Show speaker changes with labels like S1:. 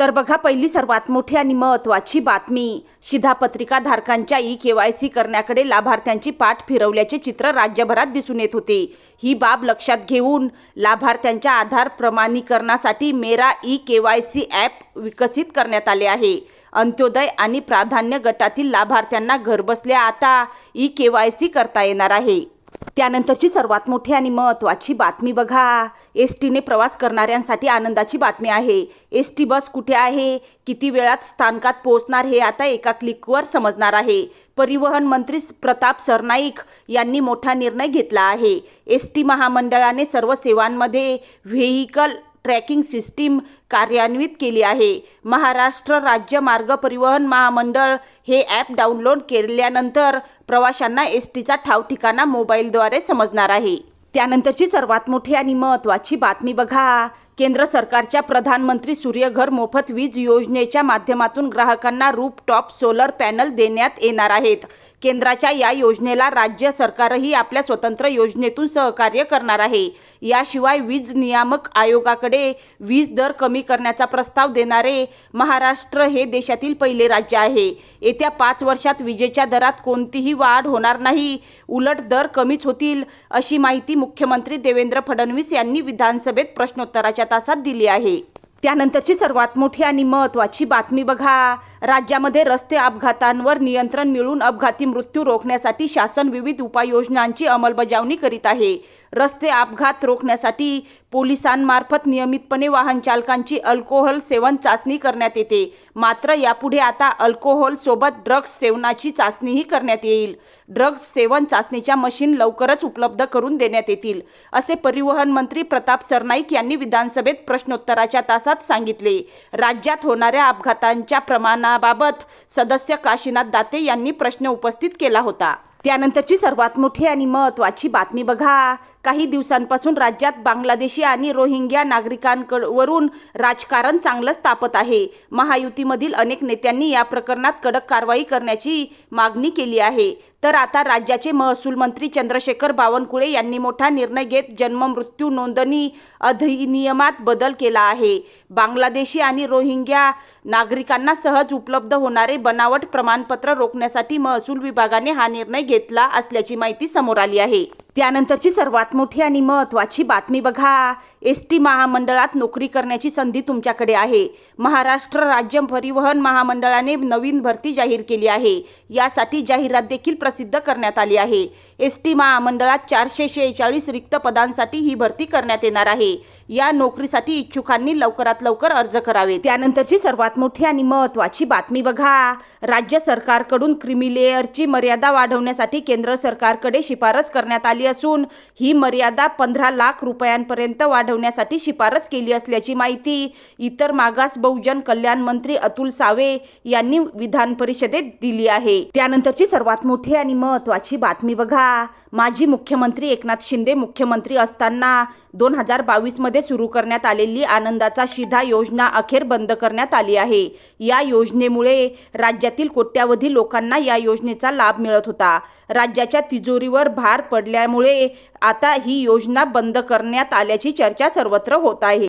S1: तर बघा पहिली सर्वात मोठी आणि महत्त्वाची बातमी. शिधापत्रिका धारकांच्या ई के वाय सी करण्याकडे लाभार्थ्यांची पाठ फिरवल्याचे चित्र राज्यभरात दिसून येत होते. ही बाब लक्षात घेऊन लाभार्थ्यांच्या आधार प्रमाणीकरणासाठी Mera E K Y C app विकसित करण्यात आले आहे. अंत्योदय आणि प्राधान्य गटातील लाभार्थ्यांना घरबसल्या आता ई के वाय सी करता येणार आहे. त्यानंतरची सर्वात मोठी आणि महत्त्वाची बातमी बघा. एस टीने प्रवास करणाऱ्यांसाठी आनंदाची बातमी आहे. एस टी बस कुठे आहे? किती वेळात स्थानकात पोहोचणार हे आता एका क्लिकवर समजणार आहे. परिवहन मंत्री प्रताप सरनाईक यांनी मोठा निर्णय घेतला आहे. एस टी महामंडळाने सर्व सेवांमध्ये व्हेइकल ट्रॅकिंग सिस्टीम कार्यान्वित केली आहे. महाराष्ट्र राज्य मार्ग परिवहन महामंडळ हे ॲप डाउनलोड केल्यानंतर प्रवाशांना एस टीचा ठावठिकाणा मोबाईलद्वारे समजणार आहे. त्यानंतरची सर्वात मोठी आणि महत्त्वाची बातमी बघा. केंद्र सरकारच्या प्रधानमंत्री सूर्यघर मोफत वीज योजनेच्या माध्यमातून ग्राहकांना रूपटॉप सोलर पॅनल देण्यात येणार आहेत. केंद्राच्या या योजनेला राज्य सरकारही आपल्या स्वतंत्र योजनेतून सहकार्य करणार आहे. याशिवाय वीज नियामक आयोगाकडे वीज दर कमी करण्याचा प्रस्ताव देणारे महाराष्ट्र हे देशातील पहिले राज्य आहे. येत्या पाच वर्षात विजेच्या दरात कोणतीही वाढ होणार नाही. उलट दर कमीच होतील अशी माहिती मुख्यमंत्री देवेंद्र फडणवीस यांनी विधानसभेत प्रश्नोत्तराच्या तासात दिली आहे. त्यानंतरची सर्वात मोठी आणि महत्त्वाची बातमी बघा. राज्यामध्ये रस्ते अपघातांवर नियंत्रण मिळून अपघाती मृत्यू रोखण्यासाठी शासन विविध उपाययोजनांची अंमलबजावणी करीत आहे. रस्ते अपघात रोखण्यासाठी पोलिसांमार्फत नियमितपणे वाहन चालकांची अल्कोहोल सेवन चाचणी करण्यात येते. मात्र यापुढे आता अल्कोहोलसोबत ड्रग्ज सेवनाची चाचणीही करण्यात येईल. ड्रग्ज सेवन चाचणीच्या मशीन लवकरच उपलब्ध करून देण्यात येतील असे परिवहन मंत्री प्रताप सरनाईक यांनी विधानसभेत प्रश्नोत्तराच्या तासात सांगितले. राज्यात होणाऱ्या अपघातांच्या प्रमाणात प्रमाणाबाबत सदस्य काशीनाथ दाते यांनी प्रश्न उपस्थित केला होता. त्यानंतरची सर्वात मोठी आणि महत्त्वाची बातमी बघा. काही दिवसांपासून राज्यात बांगलादेशी आणि रोहिंग्या नागरिकांकडवरून राजकारण चांगलंच तापत आहे. महायुतीमधील अनेक नेत्यांनी या प्रकरणात कडक कारवाई करण्याची मागणी केली आहे. तर आता राज्याचे महसूल मंत्री चंद्रशेखर बावनकुळे यांनी मोठा निर्णय घेत जन्म मृत्यू नोंदणी अधिनियमात बदल केला आहे. बांगलादेशी आणि रोहिंग्या नागरिकांना सहज उपलब्ध होणारे बनावट प्रमाणपत्र रोखण्यासाठी महसूल विभागाने हा निर्णय घेतला असल्याची माहिती समोर आली आहे. त्यानंतरची सर्वात मोठी आणि महत्त्वाची बातमी बघा. एस टी महामंडळात नोकरी करण्याची संधी तुमच्याकडे आहे. महाराष्ट्र राज्य परिवहन महामंडळाने नवीन भरती जाहीर केली आहे. यासाठी जाहिरात देखील प्रसिद्ध करण्यात आली आहे. एस टी महामंडळात चारशे शेहेचाळीस रिक्त पदांसाठी ही भरती करण्यात येणार आहे. या नोकरीसाठी इच्छुकांनी लवकरात लवकर अर्ज करावे त्यानंतरची सर्वात मोठी आणि महत्त्वाची बातमी बघा. राज्य सरकारकडून क्रिमिलेअरची मर्यादा वाढवण्यासाठी केंद्र सरकारकडे शिफारस करण्यात आली असून ही मर्यादा पंधरा लाख रुपयांपर्यंत वाढवण्यासाठी शिफारस केली असल्याची माहिती इतर मागास बहुजन कल्याण मंत्री अतुल सावे यांनी विधान परिषदेत दिली आहे. त्यानंतरची सर्वात मोठी आणि महत्त्वाची बातमी बघा. माजी मुख्यमंत्री एकनाथ शिंदे मुख्यमंत्री असताना दोन हजार बावीसमध्ये सुरू करण्यात आलेली आनंदाचा शिधा योजना अखेर बंद करण्यात आली आहे. या योजनेमुळे राज्यातील कोट्यावधी लोकांना या योजनेचा लाभ मिळत होता. राज्याच्या तिजोरीवर भार पडल्यामुळे आता ही योजना बंद करण्यात आल्याची चर्चा सर्वत्र होत आहे.